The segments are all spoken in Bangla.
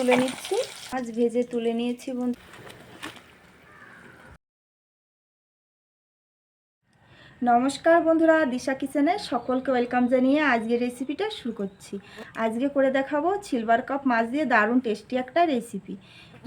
তুলে নিচ্ছি। মাছ ভেজে তুলে নিয়েছি বন্ধু। নমস্কার বন্ধুরা, দিশা কিচেনে সকলকে ওয়েলকাম জানিয়ে আজকে রেসিপিটা শুরু করছি। আজকে করে দেখাবো সিলভার কাপ মাছ দিয়ে দারুণ টেস্টি একটা রেসিপি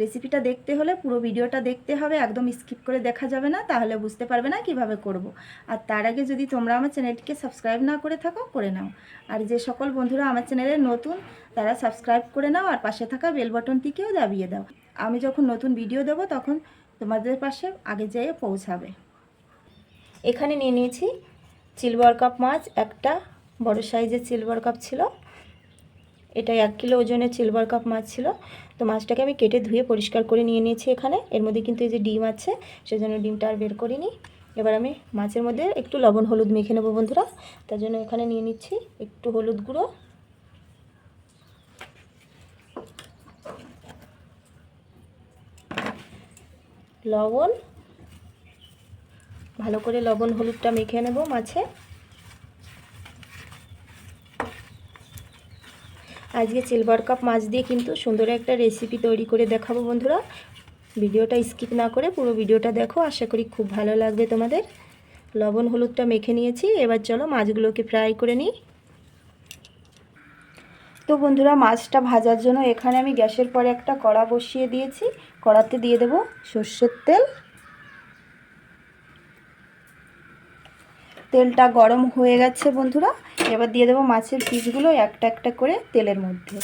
রেসিপিটা দেখতে হলে পুরো ভিডিওটা দেখতে হবে, একদম স্কিপ করে দেখা যাবে না, তাহলে বুঝতে পারবে না কীভাবে করব। আর তার আগে যদি তোমরা আমার চ্যানেলটিকে সাবস্ক্রাইব না করে থাকো, করে নাও। আর যে সকল বন্ধুরা আমার চ্যানেলে নতুন, তারা সাবস্ক্রাইব করে নাও আর পাশে থাকা বেল বটনটিকেও দাবিয়ে দাও। আমি যখন নতুন ভিডিও দেবো, তখন তোমাদের পাশে আগে যেয়ে পৌঁছাবে। এখানে নিয়ে নিয়েছি সিলভার কাপ মাছ, একটা বড় সাইজের সিলভার কাপ ছিল। এটা এক কিলো ওজনের সিলভার কাপ মাছ ছিল। তো মাছটাকে আমি কেটে ধুয়ে পরিষ্কার করে নিয়ে নিয়েছি এখানে। এর মধ্যে কিন্তু এই যে ডিম আছে, সেজন্য ডিমটা আর বের করিনি। এবার আমি মাছের মধ্যে একটু লবণ, হলুদ মেখে নেব বন্ধুরা। তার জন্য এখানে নিয়ে নিচ্ছি একটু হলুদ গুঁড়ো। লবণ ভালো করে লবণ হলুদটা মেখে নেব মাছে। আজকে সিলভার কাপ মাছ দিয়ে কিন্তু সুন্দর একটা রেসিপি তৈরি করে দেখাবো বন্ধুরা। ভিডিওটা স্কিপ না করে পুরো ভিডিওটা দেখো, আশা করি খুব ভালো লাগবে তোমাদের। লবণ হলুদটা মেখে নিয়েছি, এবার চলো মাছগুলোকে ফ্রাই করে নিই। তো বন্ধুরা, মাছটা ভাজার জন্য এখানে আমি গ্যাসের পরে একটা কড়া বসিয়ে দিয়েছি। কড়াতে দিয়ে দেব সর্ষের তেল। তেলটা গরম হয়ে গেছে বন্ধুরা। এবার দিয়ে দেবো মাছের পিসগুলো একটা একটা করে তেলের মধ্যে।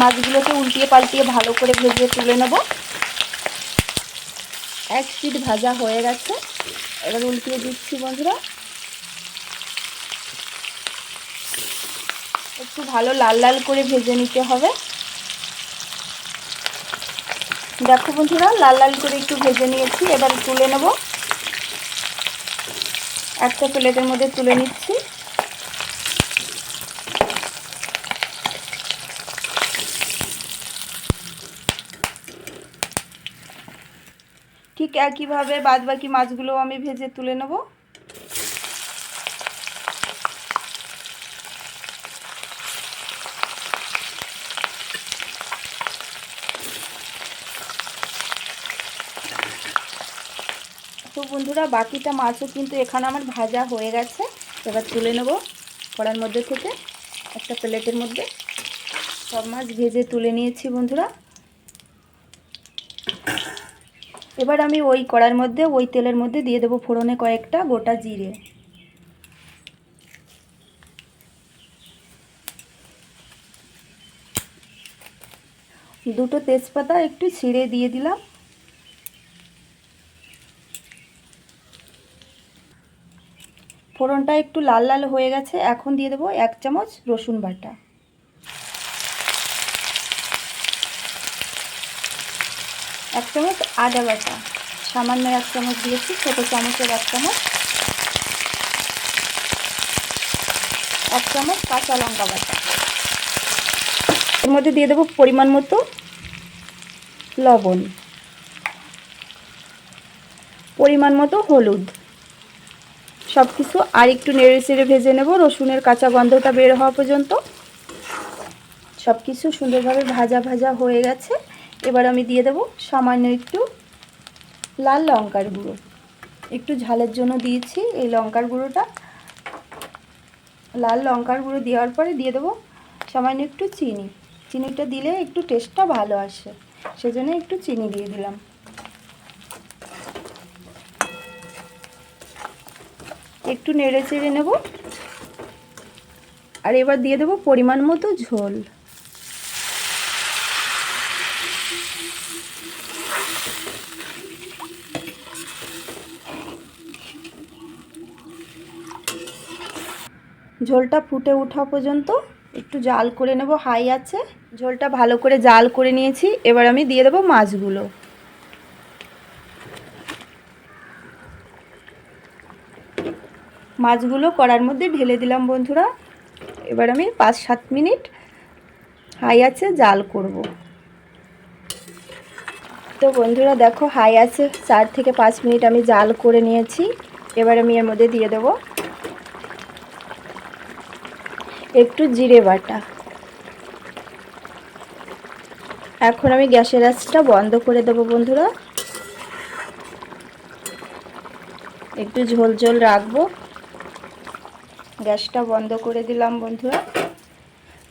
মাছগুলোকে উল্টিয়ে পাল্টিয়ে ভালো করে ভেজে তুলে নেব। এক সিট ভাজা হয়ে গেছে। এবার উল্টিয়ে দিচ্ছি বন্ধুরা। একটু ভালো লাল লাল করে ভেজে নিতে হবে। দেখো বন্ধুরা, লাল লাল করে একটু ভেজে নিয়েছি, এবার তুলে নেব। একটা প্লেটের মধ্যে তুলে নিচ্ছি। ঠিক একইভাবে বাদ বাকি মাছগুলো আমি ভেজে তুলে নেব। বন্ধুরা, বাকিটা মাছও কিন্তু এখানে আমার ভাজা হয়ে গেছে। এবার তুলে নেব কড়ার মধ্যে থেকে একটা প্লেটের মধ্যে। সব মাছ ভেজে তুলে নিয়েছি বন্ধুরা। এবার আমি ওই কড়ার মধ্যে, ওই তেলের মধ্যে দিয়ে দেবো ফোড়নে কয়েকটা গোটা জিরে। দুটো তেজপাতা একটু ছিঁড়ে দিয়ে দিলাম। ফোড়নটা একটু লাল লাল হয়ে গেছে, এখন দিয়ে দেবো এক চামচ রসুন বাটা। এক চামচ আদা বাটা, সামান্য এক চামচ দিয়েছি, ছোটো চামচের এক চামচ। এক চামচ কাঁচা লঙ্কা বাটা। এর মধ্যে দিয়ে দেবো পরিমাণ মতো লবণ। পরিমাণ মতো হলুদ। সব কিছু আর একটু নেড়ে চেড়ে ভেজে নেব। রসুনের কাঁচা গন্ধটা বের হওয়া পর্যন্ত। সব কিছু সুন্দরভাবে ভাজা ভাজা হয়ে গেছে। এবার আমি দিয়ে দেব সামান্য একটু লাল লঙ্কার গুঁড়ো। একটু ঝালের জন্য দিয়েছি এই লঙ্কার গুঁড়োটা। লাল লঙ্কার গুঁড়ো দেওয়ার পরে দিয়ে দেবো সামান্য একটু চিনি। চিনিটা দিলে একটু টেস্টটা ভালো আসে। সেজন্য একটু চিনি দিয়ে দিলাম। একটু নেড়ে চেড়ে নেব। আর এবার দিয়ে দেবো পরিমাণ মতো ঝোল। ঝোলটা ফুটে ওঠা পর্যন্ত একটু জাল করে নেব, হাই আছে। ঝোলটা ভালো করে জাল করে নিয়েছি। এবার আমি দিয়ে দেবো মাছগুলো। মাছগুলো কড়ার মধ্যে ঢেলে দিলাম বন্ধুরা। এবার আমি পাঁচ সাত মিনিট হাই আছে জাল করব। তো বন্ধুরা দেখো হাই আছে, চার থেকে পাঁচ মিনিট আমি জাল করে নিয়েছি। এবার আমি এর মধ্যে দিয়ে দেবো একটু জিরে বাটা। এখন আমি গ্যাসের আঁচটা বন্ধ করে দেবো বন্ধুরা। একটু ঝোল ঝোল রাখব। গ্যাসটা বন্ধ করে দিলাম বন্ধুরা।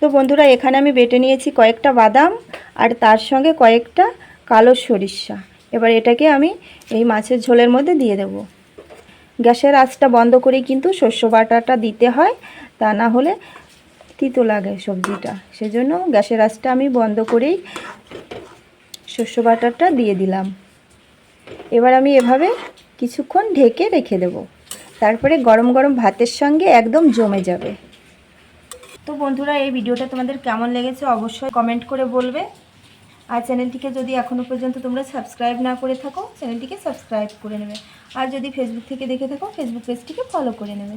তো বন্ধুরা, এখানে আমি বেটে নিয়েছি কয়েকটা বাদাম আর তার সঙ্গে কয়েকটা কালো সরিষা। এবার এটাকে আমি এই মাছের ঝোলের মধ্যে দিয়ে দেব। গ্যাসের আঁচটা বন্ধ করেই কিন্তু শস্য বাটাটা দিতে হয়, তা না হলে তিতো লাগে সবজিটা। সেজন্য গ্যাসের আঁচটা আমি বন্ধ করেই শস্য বাটাটা দিয়ে দিলাম। এবার আমি এভাবে কিছুক্ষণ ঢেকে রেখে দেব। তারপরে গরম গরম ভাতের সঙ্গে একদম জমে যাবে। তো বন্ধুরা, এই ভিডিওটা তোমাদের কেমন লেগেছে অবশ্যই কমেন্ট করে বলবে। আর চ্যানেলটিকে যদি এখনও পর্যন্ত তোমরা সাবস্ক্রাইব না করে থাকো, চ্যানেলটিকে সাবস্ক্রাইব করে নেবে। আর যদি ফেসবুক থেকে দেখে থাকো ফেসবুক পেজটিকে ফলো করে নেবে।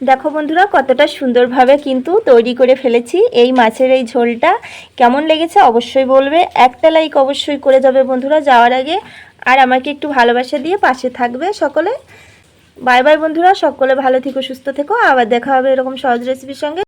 দেখো বন্ধুরা, কতটা সুন্দরভাবে কিন্তু তৈরি করে ফেলেছি। এই মাছের এই ঝোলটা কেমন লেগেছে অবশ্যই বলবে। একটা লাইক অবশ্যই করে যাবে বন্ধুরা যাওয়ার আগে। আর আমাকে একটু ভালোবাসা দিয়ে পাশে থাকবে সকলে। বাই বাই বন্ধুরা, সকলে ভালো থেকো, সুস্থ থেকো। আবার দেখা হবে এরকম সহজ রেসিপির সঙ্গে।